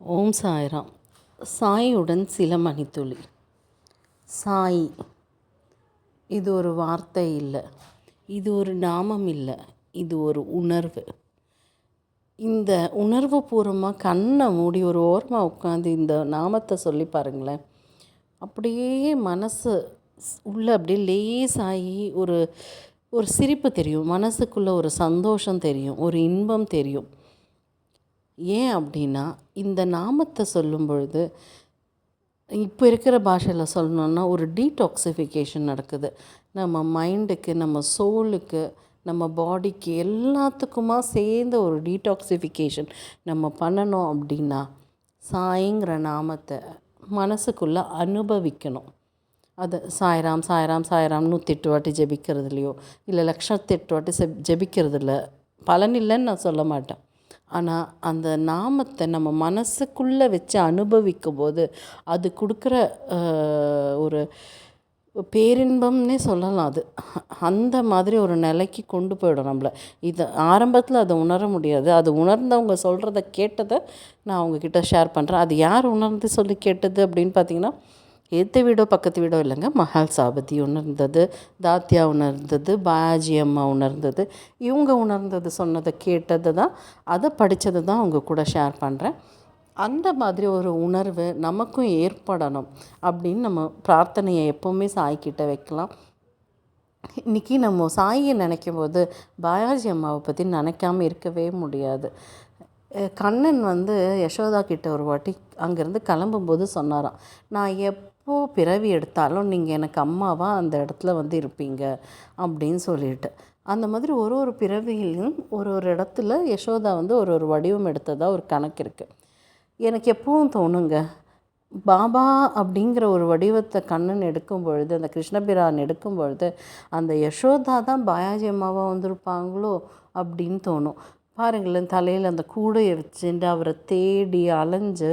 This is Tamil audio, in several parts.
ஓம் சாய்ராம். சாயுடன் சில மணித்துளி. சாய் இது ஒரு வார்த்தை இல்லை. இது ஒரு நாமம் இல்லை. இது ஒரு உணர்வு. இந்த உணர்வு பூர்வமாக கண்ணை மூடி ஒரு ஓரமாக உட்காந்து இந்த நாமத்தை சொல்லி பாருங்களேன். அப்படியே மனசு உள்ளே உள்ள அப்படியே லேசாகி ஒரு ஒரு சிரிப்பு தெரியும். மனசுக்குள்ளே ஒரு சந்தோஷம் தெரியும். ஒரு இன்பம் தெரியும். ஏன் அப்படின்னா இந்த நாமத்தை சொல்லும் பொழுது இப்போ இருக்கிற பாஷையில் சொல்லணுன்னா ஒரு டீடாக்சிஃபிகேஷன் நடக்குது. நம்ம மைண்டுக்கு நம்ம சோலுக்கு நம்ம பாடிக்கு எல்லாத்துக்குமா சேர்ந்த ஒரு டீடாக்சிஃபிகேஷன் நம்ம பண்ணணும் அப்படின்னா சாய்ங்கிற நாமத்தை மனசுக்குள்ளே அனுபவிக்கணும். அது சாய்ராம் சாய்ராம் சாய்ராம் நூற்றெட்டு வாட்டி ஜெபிக்கிறதுலையோ இல்லை லட்சத்தெட்டு வாட்டி செப் ஜெபிக்கிறதுல பலன் இல்லைன்னு நான் சொல்ல மாட்டேன். ஆனால் அந்த நாமத்தை நம்ம மனசுக்குள்ளே வச்சு அனுபவிக்கும் போது அது கொடுக்குற ஒரு பேரின்பம்னே சொல்லலாம் அது. அந்த மாதிரி ஒரு நிலைக்கு கொண்டு போயிடும் நம்மளை. இது ஆரம்பத்தில் அதை உணர முடியாது. அது உணர்ந்தவங்க சொல்கிறத கேட்டதை நான் அவங்கக்கிட்ட ஷேர் பண்ணுறேன் அது யார் உணர்ந்து சொல்லி கேட்டது அப்படின்னு பார்த்தீங்கன்னா ஏற்ற வீடோ பக்கத்து வீடோ இல்லைங்க. மஹால் சாபதி உணர்ந்தது தாத்தியா உணர்ந்தது பாஜி அம்மா உணர்ந்தது. இவங்க உணர்ந்தது சொன்னதை கேட்டது தான் அதை படித்தது தான் அவங்க கூட ஷேர் பண்ணுறேன் அந்த மாதிரி ஒரு உணர்வு நமக்கும் ஏற்படணும் அப்படின்னு நம்ம பிரார்த்தனையை எப்போவுமே சாய்கிட்ட வைக்கலாம். இன்றைக்கி நம்ம சாயை நினைக்கும் போது பாயாஜி அம்மாவை பற்றி நினைக்காம இருக்கவே முடியாது. கண்ணன் வந்து யசோதா கிட்ட ஒரு வாட்டி அங்கேருந்து கிளம்பும்போது சொன்னாராம் நான் எப் எப்போ பிறவி எடுத்தாலும் நீங்கள் எனக்கு அம்மாவாக அந்த இடத்துல வந்து இருப்பீங்க அப்படின்னு சொல்லிட்டு. அந்த மாதிரி ஒரு ஒரு பிறவியிலும் ஒரு ஒரு இடத்துல யசோதா வந்து ஒரு ஒரு வடிவம் எடுத்ததாக ஒரு கணக்கு இருக்குது எனக்கு எப்பவும் தோணுங்க பாபா அப்படிங்கிற ஒரு வடிவத்தை கண்ணன் எடுக்கும் பொழுது அந்த கிருஷ்ணபிரான் எடுக்கும் பொழுது அந்த யசோதா தான் பாயாஜி அம்மாவாக வந்திருப்பாங்களோ அப்படின்னு தோணும். பாருங்களேன் தலையில் அந்த கூடையை வச்சுட்டு அவரை தேடி அலைஞ்சு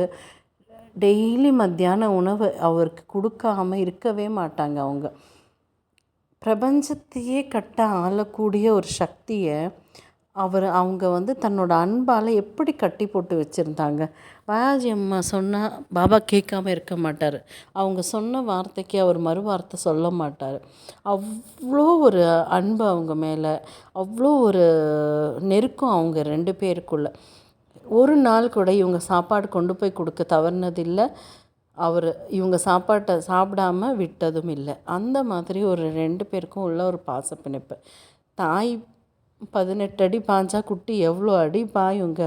டெய்லி மத்தியான உணவு அவருக்கு கொடுக்காம இருக்கவே மாட்டாங்க அவங்க. பிரபஞ்சத்தையே கட்ட ஆளக்கூடிய ஒரு சக்தியை அவர் அவங்க வந்து தன்னோட அன்பால் எப்படி கட்டி போட்டு வச்சுருந்தாங்க? வாயாஜி அம்மா சொன்னால் பாபா கேட்காம இருக்க மாட்டார். அவங்க சொன்ன வார்த்தைக்கு அவர் மறுவார்த்தை சொல்ல மாட்டார். அவ்வளோ ஒரு அன்பு அவங்க மேலே அவ்வளோ ஒரு நெருக்கம் அவங்க ரெண்டு பேருக்குள்ளே. ஒரு நாள் கூட இவங்க சாப்பாடு கொண்டு போய் கொடுக்க தவறுனதில்லை. அவர் இவங்க சாப்பாட்டை சாப்பிடாம விட்டதும் இல்லை. அந்த மாதிரி ஒரு ரெண்டு பேருக்கும் உள்ள ஒரு பாச பிணைப்பு. தாய் பதினெட்டு அடி பாஞ்சா குட்டி எவ்வளோ அடி பாயுங்க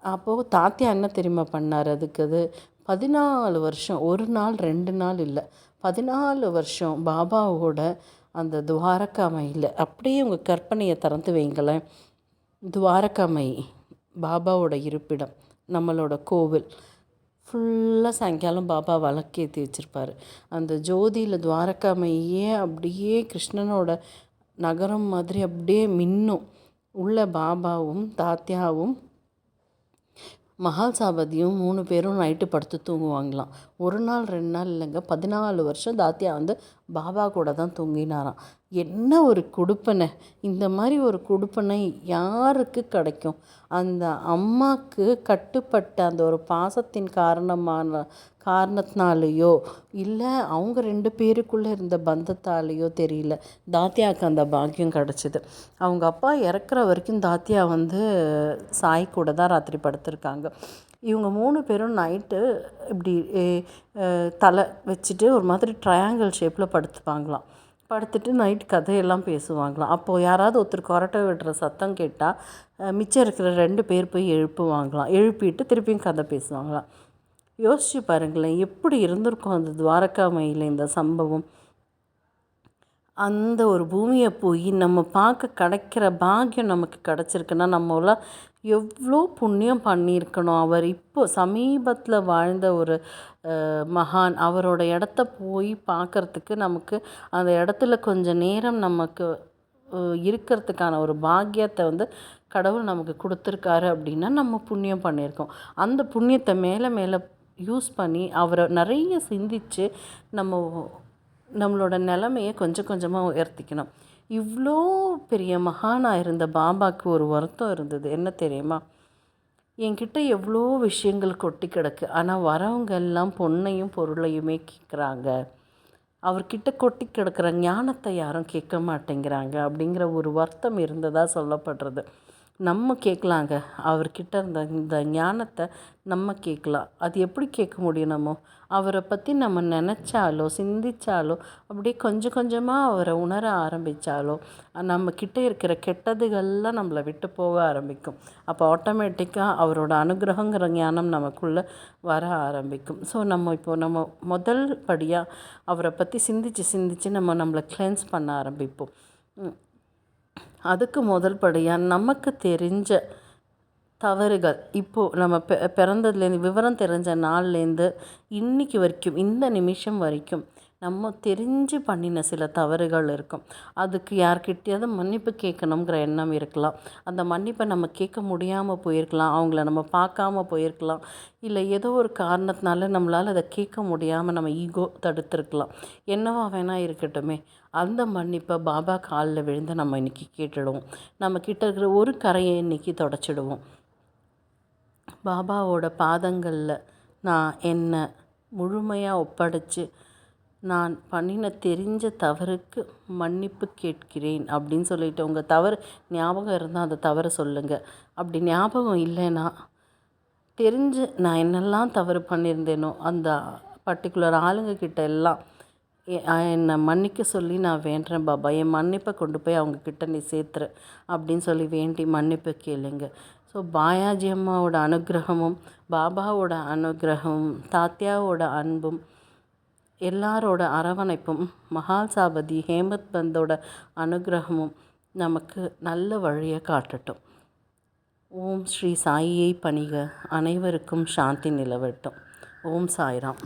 அப்போது தாத்தியா என்ன தெரியுமா பண்ணார் அதுக்கு? அது பதினாலு வருஷம் ஒரு நாள் ரெண்டு நாள் இல்லை. பதினாலு வருஷம் பாபாவோட அந்த துவாரகாமையில் அப்படியே உங்கள் கற்பனையை திறந்து வைங்களேன். துவாரகாமை. பாபாவோட இருப்பிடம் நம்மளோட கோவில். ஃபுல்லாக சாயங்காலம் பாபா விளக்கேற்றி வச்சுருப்பாரு. அந்த ஜோதியில் துவாரகாமையே அப்படியே கிருஷ்ணனோட நகரம் மாதிரி அப்படியே மின்னும். உள்ள பாபாவும் தாத்தியாவும் மகால் சாபதியும் மூணு பேரும் நைட்டு படுத்து தூங்குவாங்களாம். ஒரு நாள் ரெண்டு நாள் இல்லைங்க பதினாலு வருஷம் தாத்தியா வந்து பாபா கூட தான் தூங்கினாராம். என்ன ஒரு கொடுப்பனை? இந்த மாதிரி ஒரு கொடுப்பனை யாருக்கு கிடைக்கும்? அந்த அம்மாவுக்கு கட்டுப்பட்ட அந்த ஒரு பாசத்தின் காரணமான காரணத்தினாலேயோ இல்லை அவங்க ரெண்டு பேருக்குள்ளே இருந்த பந்தத்தாலேயோ தெரியல. தாத்தியாவுக்கு அந்த பாக்கியம் கிடச்சிது. அவங்க அப்பா இறக்குற வரைக்கும் தாத்தியா வந்து சாய் கூட தான் ராத்திரி படுத்திருக்காங்க. இவங்க மூணு பேரும் நைட்டு இப்படி தலை வச்சுட்டு ஒரு மாதிரி ட்ரையாங்கிள் ஷேப்பில் படுத்துப்பாங்களாம். படுத்துட்டு நைட் கதையெல்லாம் பேசுவாங்களாம். அப்போது யாராவது ஒருத்தர் கொரட்டை விடுற சத்தம் கேட்டால் மிச்சம் இருக்கிற ரெண்டு பேர் போய் எழுப்புவாங்களாம். எழுப்பிட்டு திருப்பியும் கதை பேசுவாங்களாம். யோசிச்சு பாருங்களேன் எப்படி இருந்திருக்கும் அந்த துவாரகாமையில் இந்த சம்பவம்? அந்த ஒரு பூமியை போய் நம்ம பார்க்க கிடைக்கிற பாக்கியம் நமக்கு கிடச்சிருக்குன்னா நம்மளாம் எவ்வளோ புண்ணியம் பண்ணியிருக்கணும். அவர் இப்போ சமீபத்தில் வாழ்ந்த ஒரு மகான் அவரோட இடத்த போய் பார்க்கறதுக்கு நமக்கு அந்த இடத்துல கொஞ்சம் நேரம் நமக்கு இருக்கிறதுக்கான ஒரு பாக்கியத்தை வந்து கடவுள் நமக்கு கொடுத்துருக்காரு அப்படின்னா நம்ம புண்ணியம் பண்ணியிருக்கோம். அந்த புண்ணியத்தை மேலே மேலே யூஸ் பண்ணி அவரை நிறைய சிந்திச்சு நம்ம நம்மளோட நிலமையை கொஞ்சம் கொஞ்சமாக உயர்த்திக்கணும். இவ்வளோ பெரிய மகானாக இருந்த பாபாக்கு ஒரு வருத்தம் இருந்தது. என்ன தெரியுமா? என்கிட்ட எவ்வளோ விஷயங்கள் கொட்டி கிடக்கு. ஆனால் வரவங்க எல்லாம் பொண்ணையும் பொருளையுமே கேட்குறாங்க அவர்கிட்ட கொட்டி கிடக்கிற ஞானத்தை யாரும் கேட்க மாட்டேங்கிறாங்க அப்படிங்கிற ஒரு வருத்தம் இருந்ததாக சொல்லப்படுறது. நம்ம கேட்கலாங்க. அவர்கிட்ட இருந்த இந்த ஞானத்தை நம்ம கேட்கலாம். அது எப்படி கேட்க முடியும் நம்ம? அவரை பற்றி நம்ம நினச்சாலோ சிந்திச்சாலோ அப்படியே கொஞ்சம் கொஞ்சமாக அவரை உணர ஆரம்பித்தாலோ நம்ம கிட்டே இருக்கிற கெட்டதுகள்லாம் நம்மளை விட்டு போக ஆரம்பிக்கும். அப்போ ஆட்டோமேட்டிக்காக அவரோட அனுகிரகங்கிற ஞானம் நமக்குள்ளே வர ஆரம்பிக்கும். ஸோ நம்ம இப்போது நம்ம முதல் படியாக அவரை பற்றி சிந்தித்து சிந்தித்து நம்ம நம்மளை கிளென்ஸ் பண்ண ஆரம்பிப்போம். அதுக்கு முதல் படியாக நமக்கு தெரிஞ்ச தவறுகள். இப்போது நம்ம பெ பிறந்ததுலேருந்து விவரம் தெரிஞ்ச நாள்லேருந்து இன்னைக்கு வரைக்கும் இந்த நிமிஷம் வரைக்கும் நம்ம தெரிஞ்சு பண்ணின சில தவறுகள் இருக்கும். அதுக்கு யார்கிட்டயாவது மன்னிப்பு கேட்கணுங்கிற எண்ணம் இருக்கலாம். அந்த மன்னிப்பை நம்ம கேட்க முடியாமல் போயிருக்கலாம். அவங்கள நம்ம பார்க்காம போயிருக்கலாம். இல்லை ஏதோ ஒரு காரணத்தினால நம்மளால் அதை கேட்க முடியாமல் நம்ம ஈகோ தடுத்துருக்கலாம். என்னவா வேணால் இருக்கட்டுமே. அந்த மன்னிப்பை பாபா காலில் விழுந்து நம்ம இன்றைக்கி கேட்டுடுவோம். நம்ம கிட்ட இருக்கிற ஒரு கரையை இன்றைக்கி தொடச்சிடுவோம். பாபாவோட பாதங்களில் நான் என்னை முழுமையாக ஒப்படைச்சு நான் பண்ணின தெரிஞ்ச தவறுக்கு மன்னிப்பு கேட்கிறேன் அப்படின்னு சொல்லிட்டு உங்கள் தவறு ஞாபகம் இருந்தால் அந்த தவறை சொல்லுங்கள் அப்படி ஞாபகம் இல்லைன்னா தெரிஞ்சு நான் என்னெல்லாம் தவறு பண்ணியிருந்தேனோ அந்த பர்டிகுலர் ஆளுங்கக்கிட்ட எல்லாம் என்னை மன்னிக்க சொல்லி நான் வேண்டுறேன் பாபா. என் மன்னிப்பை கொண்டு போய் அவங்கக்கிட்ட நீ சேர்த்துரு அப்படின்னு சொல்லி வேண்டி மன்னிப்பு கேளுங்க. ஸோ பாயாஜி அம்மாவோட அனுகிரகமும் பாபாவோட அனுகிரகமும் தாத்தியாவோட அன்பும் எல்லாரோட அரவணைப்பும் மகாசாபதி ஹேமத் பந்தோட அனுகிரகமும் நமக்கு நல்ல வழியை காட்டட்டும். ஓம் ஸ்ரீ சாயியை பணிக அனைவருக்கும் சாந்தி நிலவட்டும். ஓம் சாய்ராம்.